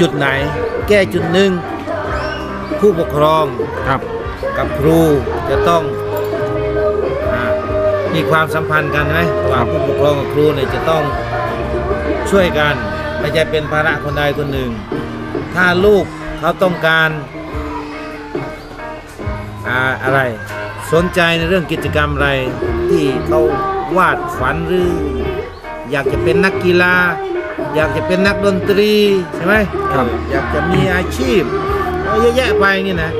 จุดไหน แก้จุดหนึ่งผู้ปกครองครับกับครูจะต้องอามีความสัมพันธ์กันไหมระหว่างผู้ปกครองกับครูเนี่ยจะต้องช่วยกันไม่ใช่เป็นภาระคนใดคนหนึ่ง ถ้าลูกเขาต้องการอาอะไรสนใจในเรื่องกิจกรรมอะไรที่เขาวาดฝันหรือ อยากจะเป็นนักกีฬา อยากจะเป็นนักดนตรีใช่ไหมครับเอออยากจะมีอาชีพเอาเยอะแยะไปนี่นะ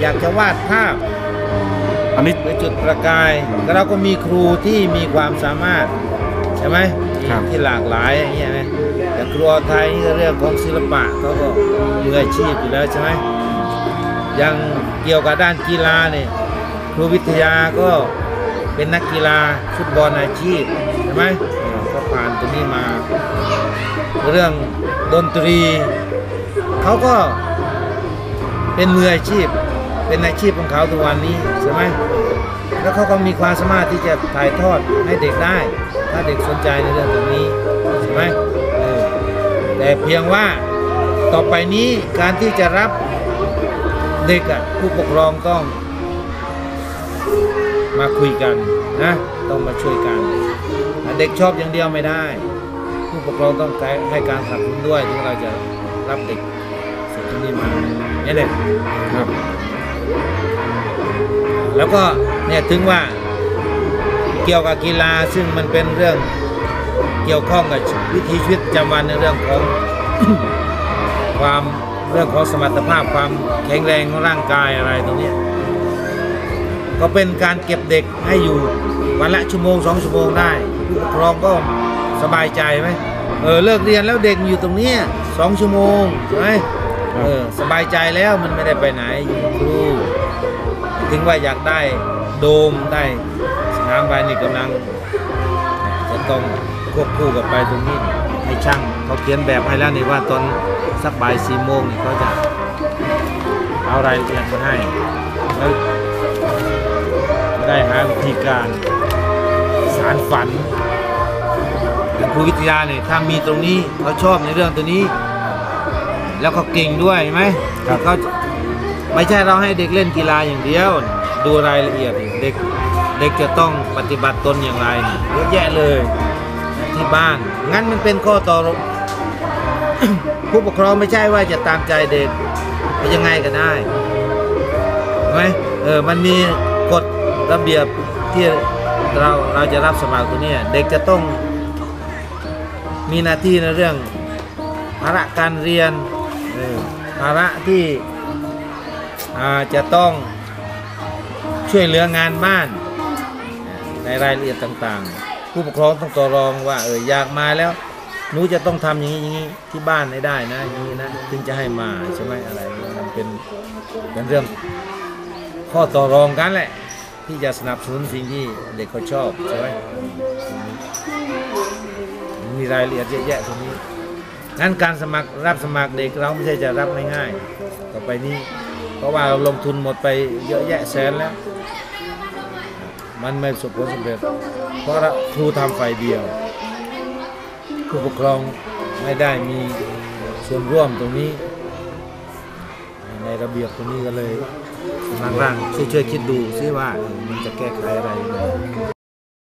อยากจะวาดภาพอันนี้หรือจุดประกายแล้วเราก็มีครูที่มีความสามารถใช่ไหมครับ ที่หลากหลายอย่างเงี้ยนะแต่ครูไทยนี่เรื่องของศิลปะเขาก็มืออาชีพอยู่แล้วใช่ไหมยังเกี่ยวกับด้านกีฬาเนี่ยครูวิทยาก็เป็นนักกีฬาฟุตบอลอาชีพใช่ไหมก็ผ่านตรงนี้มา เรื่องดนตรี เขาก็เป็นมืออาชีพ เป็นอาชีพของเขาทุกวันนี้ใช่ไหมแล้วเขาก็มีความสามารถที่จะถ่ายทอดให้เด็กได้ ถ้าเด็กสนใจในเรื่องตรงนี้ใช่ไหมแต่เพียงว่าต่อไปนี้การที่จะรับเด็กอะผู้ปกครองต้อง มาคุยกันนะ ต้องมาช่วยกัน เด็กชอบอย่างเดียวไม่ได้ ผู้ปกครองต้องให้การสนับสนุนด้วยที่เราจะรับเด็กสิ่งที่นี่มาเนี่ยเด็กครับ แล้วก็เนี่ยถึงว่าเกี่ยวกับกีฬาซึ่งมันเป็นเรื่องเกี่ยวข้องกับวิถีชีวิตประจำวันในเรื่องของความเรื่องของสมรรถภาพความแข็งแรงของร่างกายอะไรตรงเนี้ยก็เป็นการเก็บเด็กให้อยู่วันละชั่วโมงสองชั่วโมงได้ผู้ปกครองก็ สบายใจไหมเออเลิกเรียนแล้วเด็กอยู่ตรงเนี้ยสองชั่วโมงใช่ไหมเออสบายใจแล้วมันไม่ได้ไปไหนอยู่กับครูถึงว่าอยากได้โดมได้สนามบายนี่กำลังจะต้องควบคู่กับไปตรงนี้ให้ช่างเขาเขียนแบบให้แล้วนี่ว่าตอนสักบ่ายสี่โมงนี่เขาจะเอารายละเอียดมาให้แล้วได้หาวิธีการสารฝัน อย่างครูวิทยาเนี่ยถ้ามีตรงนี้เขาชอบในเรื่องตัวนี้ แล้วเขาเก่งด้วยเห็นไหมครับเขาไม่ใช่เราให้เด็กเล่นกีฬาอย่างเดียว ดูรายละเอียดดิเด็กเด็กจะต้องปฏิบัติตนอย่างไรนี่เยอะแยะเลยที่บ้าน งั้นมันเป็นข้อต่อรองผู้ปกครองไม่ใช่ว่าจะตามใจเด็กไปยังไงก็ได้ใช่ไหมเออมันมีกฎระเบียบที่เราเราจะรับสมัครตัวเนี้ยเด็กจะต้อง มีหน้าที่ในเรื่องภาระการเรียนภาระที่จะต้องช่วยเหลืองานบ้าน ในรายละเอียดต่างๆ ผู้ปกครองต้องต่อรองว่าเอออยากมาแล้วหนูจะต้องทำอย่างนี้อย่างนี้ที่บ้านให้ได้นะอย่างนี้นะถึงจะให้มาใช่ไหมอะไรมันเป็นเป็นเรื่องข้อต่อรองกันแหละ ที่จะสนับสนุนสิ่งที่เด็กเขาชอบใช่ไหม รายละเอียดเยอะแยะตรงนี้งั้นการสมัครรับสมัครเด็กเราไม่ใช่จะรับง่ายๆต่อไปนี้ เพราะว่าเราลงทุนหมดไปเยอะแยะแสนแล้ว มันไม่ประสบผลสำเร็จ เพราะครูทำฝ่ายเดียวผู้ปกครองไม่ได้มีส่วนร่วมตรงนี้ ในระเบียบตรงนี้ก็เลยกำลังร่างช่วยๆคิดดูซิว่ามันจะแก้ไขอะไรไ